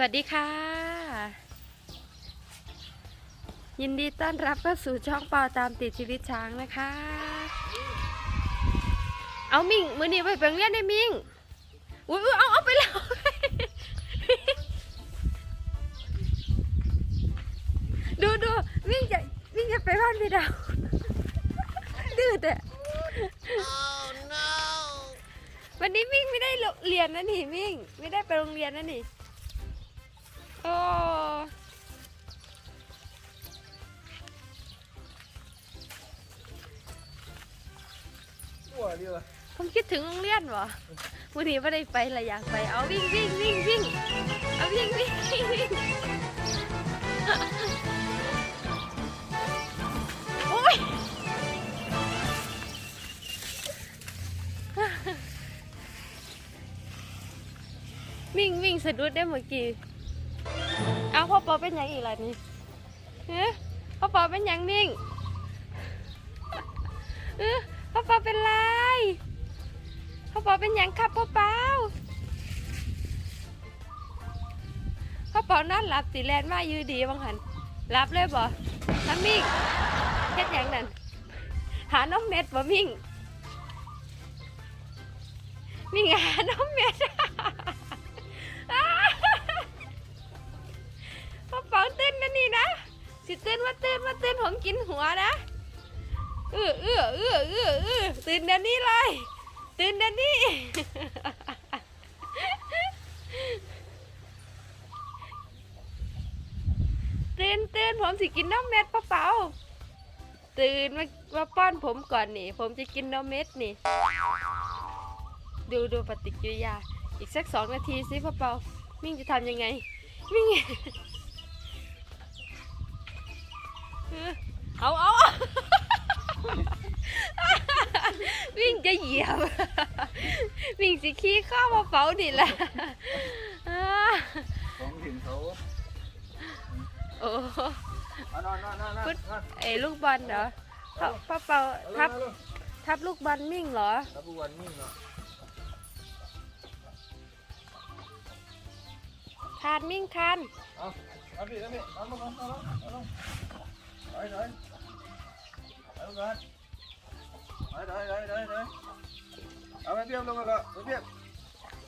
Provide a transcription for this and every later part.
วัสดีค่ะ ยินดีต้อนรับเข้าสู่ช่องเปาตามติดชีวิตช้างนะคะ เอามิงมือนี้ไปเปโรงเรียนได้มิงอุ้ยอุ๊ยเอาเอาไปแล้วดูดูวิ่งจะวิ่งจะไปบ้านพี่ดาวดื้อแต่วันนี้มิ่งไม่ได้เรียนนะนี่มิ่งไม่ได้ไปโรงเรียนนะนี่ โอ้หัวเดียวผมคิดถึงโรงเรียนวะวันนี้ไม่ได้ไปละอยากไป เอาวิ่งวิ่งวิ่งวิ่งเอาวิ่งวิ่งวิ่งวิ่งโอ้ยวิ่งวิ่งสะดุดได้เมื่อกี้ เอาพ่อปอเป็นยังอีกล่ะนี่เฮ้พ่อปอเป็นยังมิ่งเออพ่อปอเป็นไรพ่อปอเป็นยังครับพ่อเปาพ่อปานอนหลับสีแลนมาอยู่ดีบังหันหลับเลยบ่น้ำมิ่งเฮ็ดยังนั่นหาน้องเม็ดบ่มิ่งมิ่งหาน้องเม็ด ตื่นเดี๋ยวนี้เลย ตื่นเดี๋ยวนี้ ตื่นตื่นผมสิกินน้ำเม็ดพ่อเป๋าตื่นมามาป้อนผมก่อนนี่ ผมจะกินน้ำเม็ดนี่ ดูดูปฏิกิริยา อีกสักสองนาทีสิพ่อเปามิ่งจะทำยังไง มิ่งเออเอาเอา วิ่งจะเหยียบ วิ่งสิขี้ข้าวมาเป๋าดิแหละอ่าของถิ่นเขาโอ้เอานอนนอนนอนนอนนอนไอ้ลูกบอลเหรอพ่อพ่อเปาทับทับลูกบอลมิ่งเหรอรับบุวันนี่เนาะคานมิ่งคานเอาเอาพี่เอาพี่เอาลงเอาลงเอาลงถอยถอยเอาลงก่อน ถอยถอยถอยถอยถอยเอาไปเทียบลงมาก่อนไปเทียบ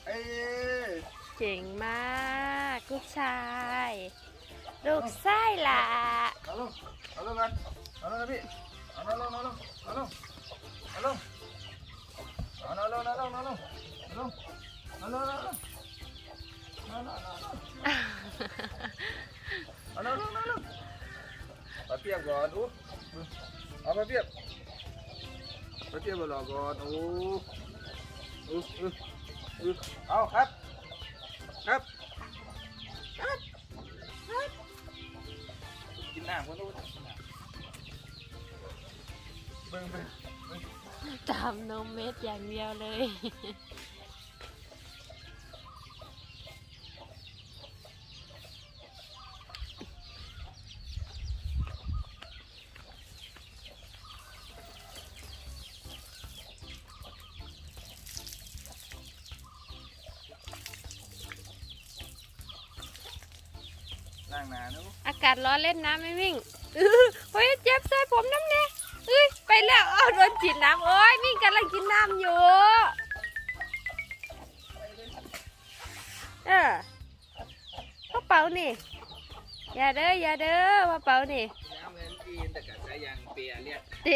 เอ้ยเจ๋งมากลูกชาย ลูกไส้ล่ะเอาลงเอาลงกันเอาลงกันพี่เอาลงเอาลงเอาลงเอาลงเอาลงเอาลงเอาลงเอาลงเอาลงเอาลงเอาลงเอาลงเอาลงเอาลงเอาน้องน้องน้องมาเทียบก่อนอู้เอามาเทียบ มาเทียบมาหลอกก่อนอู้อู้อู้อู้เอาครับ ครับ ครับครับกินน้ำก็รู้เบิ่งเบิ่งตามนมเม็ดอย่างเดียวเลย หน้าเนูอากาศร้อนเล่นน้ำไม่วิ่งอื้อเฮ้ยเจ็บใส่ผมน้ำเนี่ยเอ้ยไปแล้วเอาโดนฉีดน้ำโอ้ยวิ่งกำลังกินน้ำอยู่เออพ่อเป๋านี่ อย่าเด้ออย่าเด้อพ่อเป๋านี่น้ำเงินจีนแต่กัดสายยางเปียเรียกเต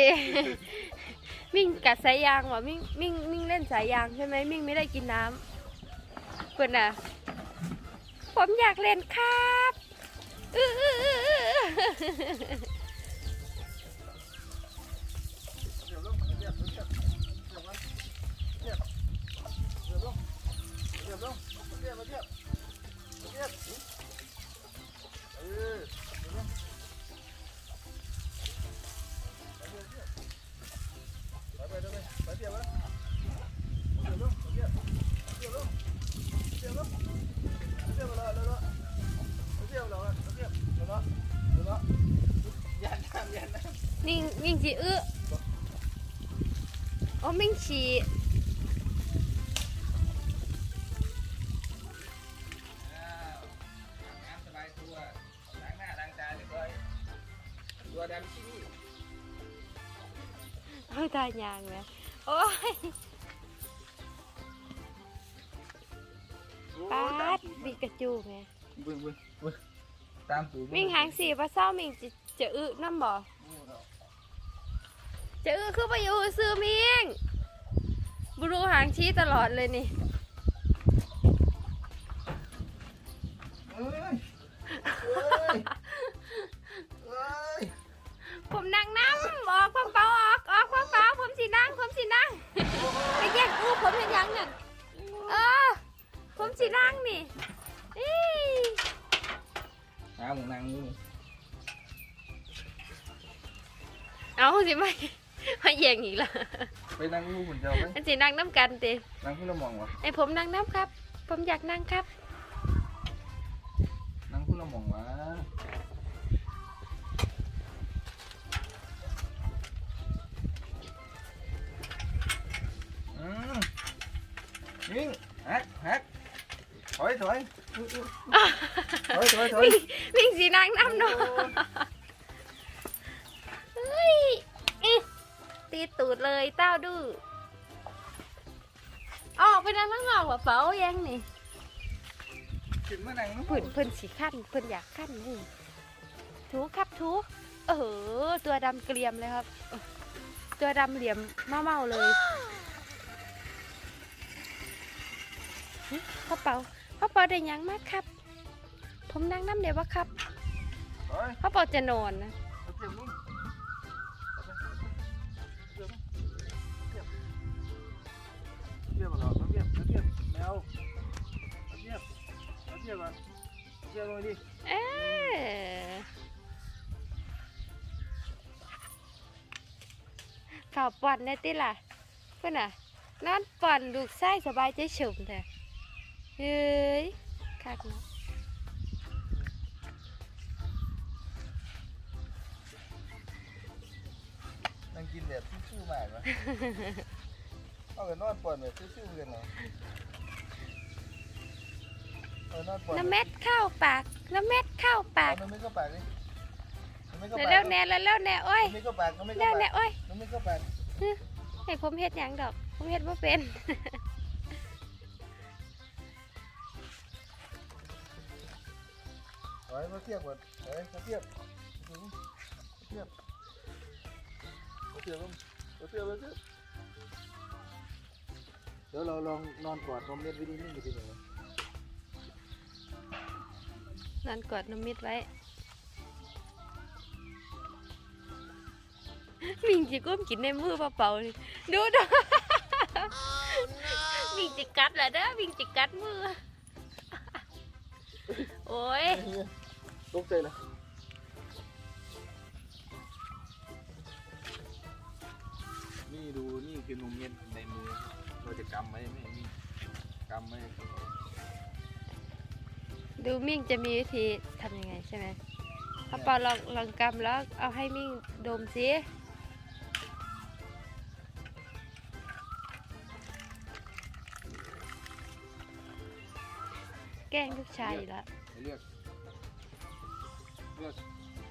มิ่งกัดสายยางเหรอมิ่งมิ่งมิ่งเล่นสายยางใช่ไหมมิ่งไม่ได้กินน้ำเพื่อนน่ะ ผมอยากเล่นครับ Yeah. ีอื้อโอ้ไม่ฉีตัวดำที่นี่เอาตายยางเลยโอ้ยปาดบิกระจูไงบึ้งบึ้งบึ้งตามตัวิ่งหางสีพราเศร้ามิงจะจะอึน้ำบ่ จะอึคือไปอยู่ซื้อมิงบรูหางชี้ตลอดเลยนี่ ย่งอีกละไปนั่งงูเหมือนเจ้าไหมอันสีนั่งน้ำกันตินั่งที่เรามองวะไอผมนั่งน้ำครับ ผมอยากนั่งครับ นั่งที่เรามองวะอืมยิงฮักฮักถอยถอยถอยถอยถอยวิ่งวิ่งสีนั่งน้ำเนาะเฮ้ยอิ๊ะ ตีตูดเลยเต้าดื้อออกไปนั่งข้างนอกว่าเป๋ายังนี่ขึ้นมานั่งเพิ่นเพิ่นสีขั้นเพิ่นอยากขั้นนี่ถูครับถูเออตัวดำเกลียมเลยครับ ตัวดำเหลี่ยมเมาเมาๆเลยหึพ่อเปาพ่อเปาได้หยังมากครับ ผมนั่งน้ำเดียววะครับถอยพ่อเปาจะนอนนะ เจ็บลงดิเออข่าวป่อนในติล่ะเพื่อนน่ะนอนป่อนลูกไส้สบายใจเฉมแต่เฮ้ยคักเนาะนั่งกินแบบชิวๆมากนะเอาไปนอนปอนแบบชิวๆกันเนาะเอา นอนปอนน้ำเม็ดเข้าปาก น้ำเม็ดเข้าปากเอาน้ำไม่เข้าปากดิน้ำไม่เข้าเร็วปากๆแน่เร็วๆแน่โอ้ยน้ำไม่เข้าปากน้ำไม่เร็เข้าวแน่ปากโอ้ยน้ำไม่เข้าปากให้ผมเฮ็ดหยังดอก ผมเฮ็ดบ่เป็นถอยมาเทียบก่อนถอยมาเทียบเทียบเทียบมาเทียบมาเทียบเดี๋ยวเราลองนอนกอดนมเม็ดไว้ดีนี่ดูดิหน่อ ยนอนกอดน้ำมิดไว้ มิงจิก้มกินในมือเปล่าๆนี่ดูดูมิงจิกัดแหละเด้อมิงจิกัดมือ โอ้ยตกใจเลยนี่ดูนี่คือนมเม็ดในมือ เราจะกำไหมไม่นี่กำไหม ดูมิ่งจะมีวิธีทำยังไงใช่ไหมพอปอลองลองกำแล้วเอาให้มิ่งดมสิแกล้งลูกชายอยู่แล้วเลือกเลือก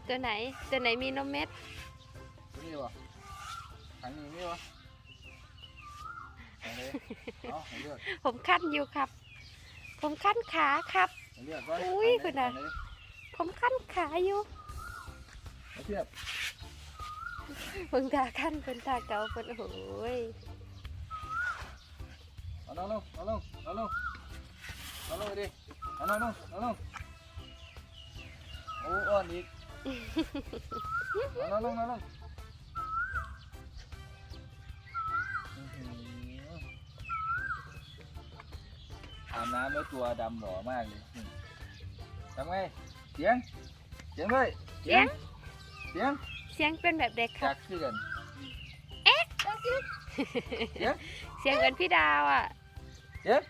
ตัวไหนตัวไหนมีนมเม็ดตัวนี้วะถังนี้นี่วะถังนี้เอาให้เลือกผมขั้นอยู่ครับ ผมขั้นขาครับให้ เลือกก่อนอุ้ยคุณน่ะถังนี้ผมขั้นขาอยู่มาเทียบเพิ่งตาขั้นเพิ่นตาเก่าเพิ่นโอ้ยเอาลงลงเอาลงเอาลงเอาลงไปดิเอาลงลงเอาลงโอ้อ้อนอีกเอาลงลงเอาลงอื้อหืออาบน้ำแล้วตัวดำหล่อมากเลยอืม ทำไงเสียงเสียงด้วยเสียง เสียงเสียงเป็นแบบเด็กคจารับกคือกันเอ๊ะเสียงเสียงเหมือนพี่ดาวอะ เสียง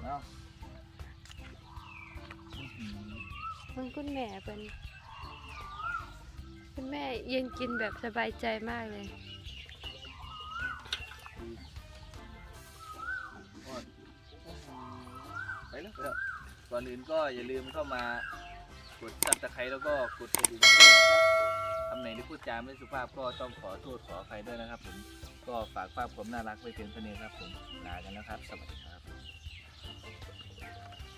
เอาอื้อหือมันคุณแม่เป็นคุณแม่ยังกินแบบสบายใจมากเลย แล้วก่อนอื่นก็อย่าลืมเข้ามากดซับสไครต์แล้วก็กดกระดิ่งด้วยนะครับคำไหนที่พูดจาไม่สุภาพก็ต้องขอโทษขออภัยด้วยนะครับผมก็ฝากภาพความน่ารักไว้เพียงเท่านี้ครับผมลากันแล้วครับ สวัสดีครับ